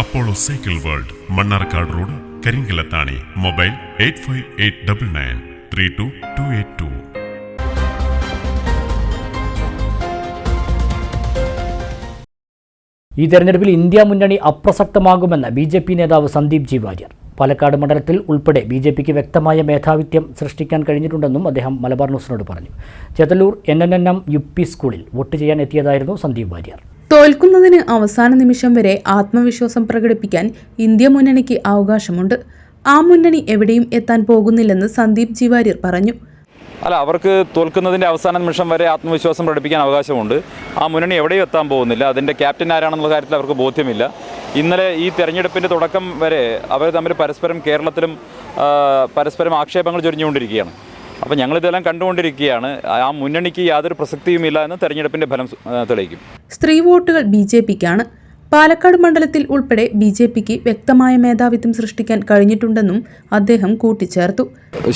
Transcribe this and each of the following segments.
Apollo cycle world Mannarkkad road Karinkallathani mobile eight five eight double nine three two two eight two ഈ തെരഞ്ഞെടുപ്പിൽ India മുന്നണി അപ്രസക്തമാകുമെന്ന് B J P നേതാവ് Sandeep G Warrier Palakkad മണ്ഡലത്തിൽ ഉൾപ്പെടെ B J പിക്ക് വ്യക്തമായ മേധാവിത്യം സൃഷ്ടിക്കാൻ കഴിഞ്ഞിട്ടുണ്ടെന്നും അദ്ദേഹം മലബാർ ന്യൂസിനോട് പറഞ്ഞു. Chethalloor N N N M U P സ്കൂളിൽ വോട്ട് ചെയ്യാൻ എത്തിയതായിരുന്നു സന്ദീപ് വാര്യർ. തോൽക്കുന്നതിന് അവസാന നിമിഷം വരെ ആത്മവിശ്വാസം പ്രകടിപ്പിക്കാൻ ഇന്ത്യ മുന്നണിക്ക് അവകാശമുണ്ട്. ആ മുന്നണി എവിടെയും എത്താൻ പോകുന്നില്ലെന്ന് സന്ദീപ് ജിവാര്യർ പറഞ്ഞു. അല്ല അവർക്ക് തോൽക്കുന്നതിന്റെ അവസാന നിമിഷം വരെ ആത്മവിശ്വാസം പ്രകടിപ്പിക്കാൻ അവകാശമുണ്ട്. ആ മുന്നണി എവിടെയും എത്താൻ പോകുന്നില്ല. അതിന്റെ ക്യാപ്റ്റൻ ആരാണെന്നുള്ള കാര്യത്തിൽ അവർക്ക് ബോധ്യമില്ല. ഇന്നലെ ഈ തെരഞ്ഞെടുപ്പിന്റെ തുടക്കം വരെ അവർ തമ്മിൽ പരസ്പരം കേരളത്തിലും പരസ്പരം ആക്ഷേപങ്ങൾ ചൊരിഞ്ഞുകൊണ്ടിരിക്കുകയാണ്. അപ്പോൾ ഞങ്ങളിതെല്ലാം കണ്ടുകൊണ്ടിരിക്കുകയാണ്. ആ മുന്നണിക്ക് യാതൊരു പ്രസക്തിയുമില്ല എന്ന് തെരഞ്ഞെടുപ്പിന്റെ ഫലം തെളിയിക്കും. സ്ത്രീ വോട്ടുകൾ ബി ജെ പിക്കാണ്. പാലക്കാട് മണ്ഡലത്തിൽ ഉൾപ്പെടെ ബി ജെ പിക്ക് വ്യക്തമായ മേധാവിത്വം സൃഷ്ടിക്കാൻ കഴിഞ്ഞിട്ടുണ്ടെന്നും അദ്ദേഹം കൂട്ടിച്ചേർത്തു.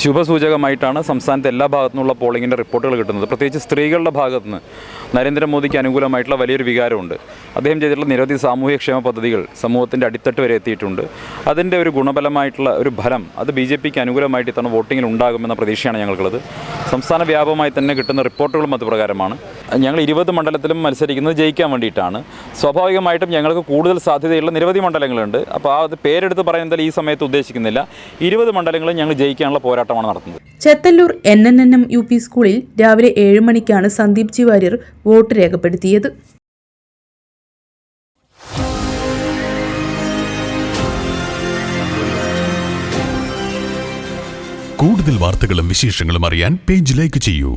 ശുഭസൂചകമായിട്ടാണ് സംസ്ഥാനത്തെ എല്ലാ ഭാഗത്തു പോളിങ്ങിന്റെ റിപ്പോർട്ടുകൾ കിട്ടുന്നത്. പ്രത്യേകിച്ച് സ്ത്രീകളുടെ ഭാഗത്ത് നിന്ന് നരേന്ദ്രമോദിക്ക് അനുകൂലമായിട്ടുള്ള വലിയൊരു വികാരമുണ്ട്. അദ്ദേഹം ചെയ്തിട്ടുള്ള നിരവധി സാമൂഹ്യക്ഷേമ പദ്ധതികൾ സമൂഹത്തിന്റെ അടിത്തട്ട് വരെ എത്തിയിട്ടുണ്ട്. അതിന്റെ ഒരു ഗുണബലമായിട്ടുള്ള ഒരു ഫലം അത് ബി ജെ പിക്ക് അനുകൂലമായിട്ട് ഇത്തവണ വോട്ടിങ്ങിൽ ഉണ്ടാകുമെന്ന പ്രതീക്ഷയാണ് ഞങ്ങൾക്കുള്ളത്. സംസ്ഥാന വ്യാപകമായി തന്നെ കിട്ടുന്ന റിപ്പോർട്ടുകളും അത് പ്രകാരമാണ്. ഞങ്ങൾ ഇരുപത് മണ്ഡലത്തിലും മത്സരിക്കുന്നത് ജയിക്കാൻ വേണ്ടിയിട്ടാണ്. സ്വാഭാവികമായിട്ടും ഞങ്ങൾക്ക് കൂടുതൽ സാധ്യതയുള്ള നിരവധി മണ്ഡലങ്ങളുണ്ട്. അപ്പോൾ ആ അത് പേരെടുത്ത് പറയുന്നതിൽ ഈ സമയത്ത് ഉദ്ദേശിക്കുന്നില്ല. ഇരുപത് മണ്ഡലങ്ങളും ഞങ്ങൾ ജയിക്കാനുള്ള പോരാട്ടമാണ് നടത്തുന്നത്. Chethalloor N N N M U P സ്കൂളിൽ രാവിലെ ഏഴ് മണിക്കാണ് സന്ദീപ് ജി വാര്യർ വോട്ട് രേഖപ്പെടുത്തിയത്. കൂടുതൽ വാർത്തകളും വിശേഷങ്ങളും അറിയാൻ പേജ് ലൈക്ക് ചെയ്യൂ.